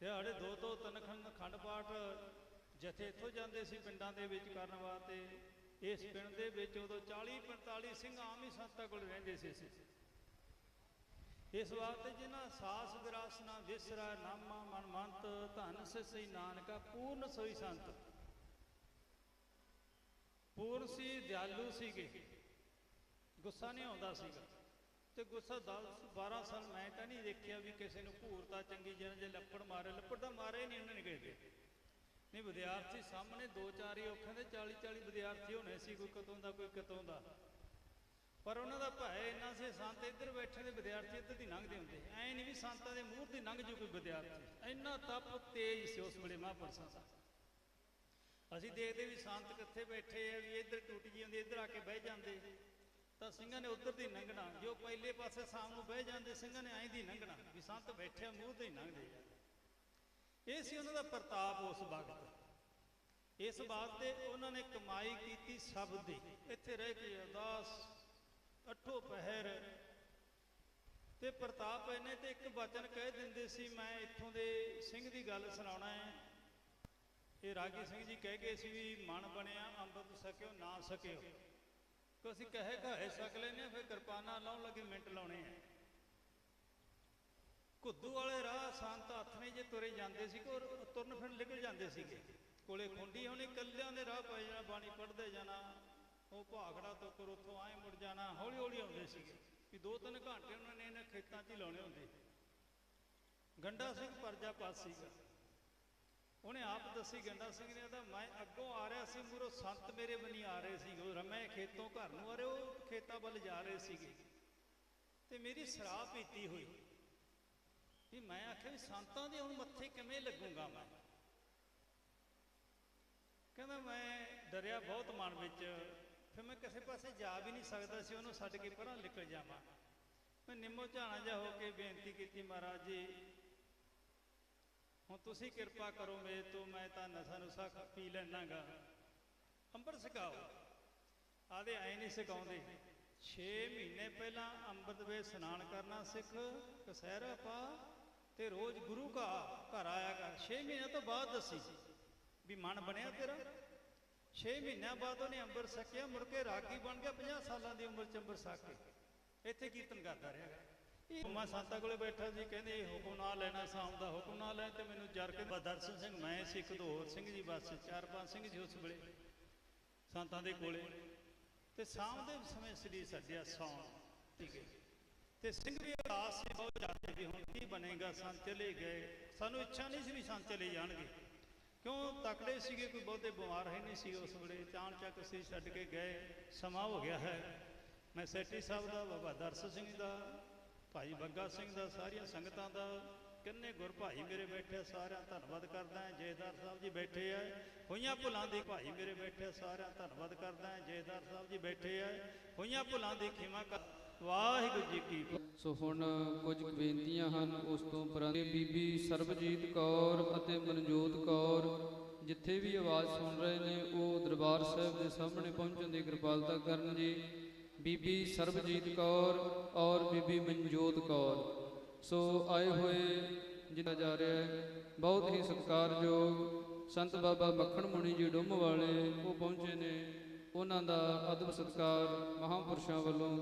ਦਿਹਾੜੇ ਦੋ ਤੋਂ ਤਿੰਨ ਖੰਡ ਖੰਡ ਪਾਠ ਜਥੇ ਇੱਥੋਂ ਜਾਂਦੇ ਸੀ ਪਿੰਡਾਂ ਦੇ ਵਿੱਚ ਕਰਨ ਵਾਸਤੇ। ਇਸ ਪਿੰਡ ਦੇ ਵਿੱਚ ਉਦੋਂ 40 45 ਸਿੰਘ ਆਮ ਹੀ ਸੰਤਾਂ ਕੋਲ ਰਹਿੰਦੇ ਸੀ ਇਸ ਵਾਸਤੇ ਜਿਨ੍ਹਾਂ ਸਾਸ ਵਿਰਾਸਨਾ ਵਿਸਰਾ ਨਾਮਾ ਮਨਮੰਤ ਧਨ ਸਈ ਨਾਨਕਾ ਪੂਰਨ ਸੋਈ ਸੰਤ। ਪੂਰਨ ਸੀ, ਦਿਆਲੂ ਸੀਗੇ। ਗੁੱਸਾ ਨਹੀਂ ਆਉਂਦਾ ਸੀਗਾ। ਤੇ ਗੁੱਸਾ 10 12 ਸਾਲ ਮੈਂ ਤਾਂ ਨਹੀਂ ਦੇਖਿਆ ਵੀ ਕਿਸੇ ਨੂੰ ਭੂਰਤਾ ਚੰਗੀ ਜਿਹਨਾਂ ਜੇ ਲੱਪੜ ਮਾਰੇ, ਲੱਪੜ ਤਾਂ ਮਾਰੇ ਨਹੀਂ ਉਹਨਾਂ ਨੇ ਕਿਸੇ ਨਹੀਂ, ਵਿਦਿਆਰਥੀ ਸਾਹਮਣੇ ਦੋ ਚਾਰ ਹੀ ਔਖੇ ਦੇ 40 40 ਵਿਦਿਆਰਥੀ ਹੋਣੇ ਸੀ, ਕੋਈ ਕਿਤੋਂ ਦਾ, ਕੋਈ ਕਿਤੋਂ ਦਾ। ਪਰ ਉਹਨਾਂ ਦਾ ਭੈ ਇੰਨਾ ਸੀ, ਸੰਤ ਇੱਧਰ ਬੈਠੇ ਦੇ ਵਿਦਿਆਰਥੀ ਇੱਧਰ ਦੀ ਲੰਘਦੇ ਹੁੰਦੇ। ਐ ਨਹੀਂ ਵੀ ਸੰਤਾਂ ਦੇ ਮੂੰਹ ਦੀ ਲੰਘ ਜੂ ਕੋਈ ਵਿਦਿਆਰਥੀ। ਇੰਨਾ ਤਪ, ਤੇਜ ਸੀ ਉਸ ਵੇਲੇ ਮਹਾਂਪੁਰਸ਼ਾਂ ਦਾ। ਅਸੀਂ ਦੇਖਦੇ ਵੀ ਸੰਤ ਕਿੱਥੇ ਬੈਠੇ ਆ, ਵੀ ਇੱਧਰ ਟੁੱਟ ਜੀ ਹੁੰਦੀ ਇੱਧਰ ਆ ਕੇ ਬਹਿ ਜਾਂਦੇ। ਤਾਂ ਸਿੰਘਾਂ ਨੇ ਉੱਧਰ ਦੀ ਲੰਘਣਾ ਜੋ ਪਹਿਲੇ ਪਾਸੇ ਸ਼ਾਮ ਨੂੰ ਬਹਿ ਜਾਂਦੇ, ਸਿੰਘਾਂ ਨੇ ਐਂ ਦੀ ਲੰਘਣਾ ਵੀ ਸੰਤ ਬੈਠਿਆ ਮੂੰਹ ਤੇ ਹੀ ਲੰਘਦੇ ਆ। ਇਹ ਸੀ ਉਹਨਾਂ ਦਾ ਪ੍ਰਤਾਪ ਉਸ ਵਕਤ। ਇਸ ਬਾਤ ਤੇ ਉਹਨਾਂ ਨੇ ਕਮਾਈ ਕੀਤੀ ਸ਼ਬਦ ਦੀ। ਇੱਥੇ ਰਹਿ ਕੇ ਅਰਦਾਸ, ਅਠੋ ਪਹਿਰ। ਤੇ ਪ੍ਰਤਾਪ ਇਹਨੇ ਤੇ ਇੱਕ ਵਚਨ ਕਹਿ ਦਿੰਦੇ ਸੀ, ਮੈਂ ਇੱਥੋਂ ਦੇ ਸਿੰਘ ਦੀ ਗੱਲ ਸੁਣਾਉਣਾ ਹੈ। ਇਹ ਰਾਗੀ ਸਿੰਘ ਜੀ ਕਹਿ ਗਏ ਸੀ ਵੀ, ਮਨ ਬਣਿਆ, ਅੰਮ੍ਰਿਤ ਸਕਿਓ, ਨਾ ਸਕਿਓ। ਕਿ ਅਸੀਂ ਕਹੇ ਕਹੇ ਸਕ ਲੈਨੇ ਫਿਰ ਕਿਰਪਾਨਾਂ ਲਾਉਣ ਲੱਗੇ ਮਿੰਟ ਲਾਉਣੇ ਆ। ਕੁੱਦੂ ਵਾਲੇ ਰਾਹ ਸੰਤ ਹੱਥ ਨੇ ਜੇ ਤੁਰੇ ਜਾਂਦੇ ਸੀ ਕਿ ਤੁਰਨ ਫਿਰਨ ਨਿਕਲ ਜਾਂਦੇ ਸੀਗੇ। ਕੋਲੇ ਖੁੰਡੀ ਹੋਣੀ, ਕੱਲਿਆਂ ਦੇ ਰਾਹ ਪੈ ਜਾਣਾ, ਬਾਣੀ ਪੜਦੇ ਜਾਣਾ, ਉਹ ਭਾਖੜਾ ਤੋਂ ਕਰ ਉੱਥੋਂ ਆਏ ਮੁੜ ਜਾਣਾ ਹੌਲੀ ਹੌਲੀ ਆਉਂਦੇ ਸੀਗੇ। ਵੀ ਦੋ ਤਿੰਨ ਘੰਟੇ ਉਹਨਾਂ ਨੇ ਇਹਨਾਂ ਖੇਤਾਂ 'ਚ ਹੀ ਲਾਉਣੇ ਹੁੰਦੇ। ਗੰਡਾ ਸਿੰਘ ਪਰਜਾ ਪਾਸ ਸੀਗਾ। ਉਹਨੇ ਆਪ ਦੱਸੀ, ਗੰਡਾ ਸਿੰਘ ਨੇ ਉਹਦਾ, ਮੈਂ ਅੱਗੋਂ ਆ ਰਿਹਾ ਸੀ ਮੂਰੋ, ਸੰਤ ਮੇਰੇ ਬਣੀ ਆ ਰਹੇ ਸੀ ਉਹ ਰਮੇ ਖੇਤੋਂ ਘਰ ਨੂੰ ਆ ਉਹ ਖੇਤਾਂ ਵੱਲ ਜਾ ਰਹੇ ਸੀਗੇ। ਤੇ ਮੇਰੀ ਸ਼ਰਾਬ ਪੀਤੀ ਹੋਈ। ਵੀ ਮੈਂ ਆਖਿਆ ਵੀ ਸੰਤਾਂ ਦੇ ਹੁਣ ਮੱਥੇ ਕਿਵੇਂ ਲੱਗੂਗਾ ਮੈਂ? ਕਹਿੰਦਾ ਮੈਂ ਡਰਿਆ ਬਹੁਤ ਮਨ ਵਿੱਚ। ਫਿਰ ਮੈਂ ਕਿਸੇ ਪਾਸੇ ਜਾ ਵੀ ਨਹੀਂ ਸਕਦਾ ਸੀ, ਉਹਨੂੰ ਛੱਡ ਕੇ ਪਰਾਂ ਨਿਕਲ ਜਾਵਾਂ। ਮੈਂ ਨਿੰਮੋ ਝਾਣਾ ਜਾ ਹੋ ਕੇ ਬੇਨਤੀ ਕੀਤੀ, ਮਹਾਰਾਜ ਜੀ, ਹੁਣ ਤੁਸੀਂ ਕਿਰਪਾ ਕਰੋ ਮੇਰੇ ਤੋਂ, ਮੈਂ ਤਾਂ ਨਸ਼ਾ ਨੁਸਾ ਖ- ਪੀ ਲੈਣਾਗਾ ਅੰਬਰ ਸਿਖਾਓ। ਆਦੇ ਐ ਨਹੀਂ ਸਿਖਾਉਂਦੇ। 6 ਮਹੀਨੇ ਪਹਿਲਾਂ ਅੰਮ੍ਰਿਤ ਵੇ ਇਸ਼ਨਾਨ ਕਰਨਾ ਸਿੱਖ, ਕਸਹਿਰਾ ਪਾ ਤੇ ਰੋਜ਼ ਗੁਰੂ ਘਾ ਘਰ ਆਇਆ ਕਰ। 6 ਮਹੀਨੇ ਤੋਂ ਬਾਅਦ ਦੱਸੀ ਵੀ ਮਨ ਬਣਿਆ ਤੇਰਾ। 6 ਮਹੀਨਿਆਂ ਬਾਅਦ ਉਹਨੇ ਅੰਬਰ ਛਕਿਆ ਮੁੜ ਕੇ ਰਾਗੀ ਬਣ ਗਿਆ 50 ਸਾਲਾਂ ਦੀ ਉਮਰ ਚ ਅੰਬਰ ਛਕ ਇੱਥੇ ਕੀਰਤਨ ਕਰਦਾ ਰਿਹਾ। ਇਹ ਮੈਂ ਸੰਤਾਂ ਕੋਲੇ ਬੈਠਾ ਸੀ, ਕਹਿੰਦੇ ਇਹ ਹੁਕਮ ਨਾ ਲੈਣਾ, ਸ਼ਾਮ ਦਾ ਹੁਕਮ ਨਾ ਲੈ ਤੇ ਮੈਨੂੰ ਜਰ ਕੇ ਦਰਸ਼ਨ ਸਿੰਘ, ਮੈਂ ਸਿੱਖ ਇੱਕ ਦੋ ਹੋਰ ਸਿੰਘ ਜੀ, ਬਸ ਚਾਰ ਪੰਜ ਸਿੰਘ ਜੀ ਉਸ ਵੇਲੇ। ਸੰਤਾਂ ਦੇ ਕੋਲੇ। ਤੇ ਸ਼ਾਮ ਦੇ ਸਮੇਂ ਸ੍ਰੀ ਸੱਜਿਆ ਸੌਂ ਠੀਕ ਹੈ। ਤੇ ਸਿੰਘ ਵੀ ਉਦਾਸ ਸੀ, ਬਹੁਤ ਜ਼ਿਆਦਾ ਵੀ ਹੁਣ ਕੀ ਬਣੇਗਾ, ਸੰਤ ਚਲੇ ਗਏ। ਸਾਨੂੰ ਇੱਛਾ ਨਹੀਂ ਸੀ ਵੀ ਸੰਤ ਚਲੇ ਜਾਣਗੇ। ਕਿਉਂ? ਤਕੜੇ ਸੀਗੇ, ਕੋਈ ਬਹੁਤੇ ਬਿਮਾਰ ਹੈ ਨਹੀਂ ਸੀ ਉਸ ਵੇਲੇ। ਚਾਣ ਚੱਕ ਸੀ ਛੱਡ ਕੇ ਗਏ, ਸਮਾਂ ਹੋ ਗਿਆ ਹੈ। ਮੈਂ ਸੈਟੀ ਸਾਹਿਬ ਦਾ, ਬਾਬਾ ਦਰਸ ਸਿੰਘ ਦਾ, ਭਾਈ ਬੱਗਾ ਸਿੰਘ ਦਾ, ਸਾਰੀਆਂ ਸੰਗਤਾਂ ਦਾ, ਕਿੰਨੇ ਗੁਰ ਭਾਈ ਮੇਰੇ ਬੈਠੇ ਸਾਰਿਆਂ ਧੰਨਵਾਦ ਕਰਦਾ ਹਾਂ। ਜੇਦਾਰ ਸਾਹਿਬ ਜੀ ਬੈਠੇ ਆ। ਹੋਈਆਂ ਭੁੱਲਾਂ ਦੀ ਭਾਈ ਮੇਰੇ ਬੈਠੇ, ਸਾਰਿਆਂ ਧੰਨਵਾਦ ਕਰਦਾ ਜੇਦਾਰ ਸਾਹਿਬ ਜੀ ਬੈਠੇ ਆ। ਹੋਈਆਂ ਭੁੱਲਾਂ ਦੀ ਖਿਮਾ ਕਰ ਵਾਹਿਗੁਰੂ ਜੀ ਕੀ ਸੋ ਹੁਣ ਕੁਝ ਬੇਨਤੀਆਂ ਹਨ, ਉਸ ਤੋਂ ਉਪਰੰਤ ਬੀਬੀ ਸਰਬਜੀਤ ਕੌਰ ਅਤੇ ਮਨਜੋਤ ਕੌਰ, ਜਿੱਥੇ ਵੀ ਆਵਾਜ਼ ਸੁਣ ਰਹੇ ਨੇ, ਉਹ ਦਰਬਾਰ ਸਾਹਿਬ ਦੇ ਸਾਹਮਣੇ ਪਹੁੰਚਣ ਦੀ ਕਿਰਪਾਲਤਾ ਕਰਨ ਜੀ। ਬੀਬੀ ਸਰਬਜੀਤ ਕੌਰ ਔਰ ਬੀਬੀ ਮਨਜੋਤ ਕੌਰ। ਸੋ ਆਏ ਹੋਏ ਜਿਨ੍ਹਾਂ ਜਾ ਰਿਹਾ ਹੈ, ਬਹੁਤ ਹੀ ਸਤਿਕਾਰਯੋਗ ਸੰਤ ਬਾਬਾ ਮੱਖਣ ਮੁਨੀ ਜੀ ਡੁੰਮ ਵਾਲੇ ਉਹ ਪਹੁੰਚੇ ਨੇ। ਉਹਨਾਂ ਦਾ ਅਦਬ ਸਤਿਕਾਰ ਮਹਾਂਪੁਰਸ਼ਾਂ ਵੱਲੋਂ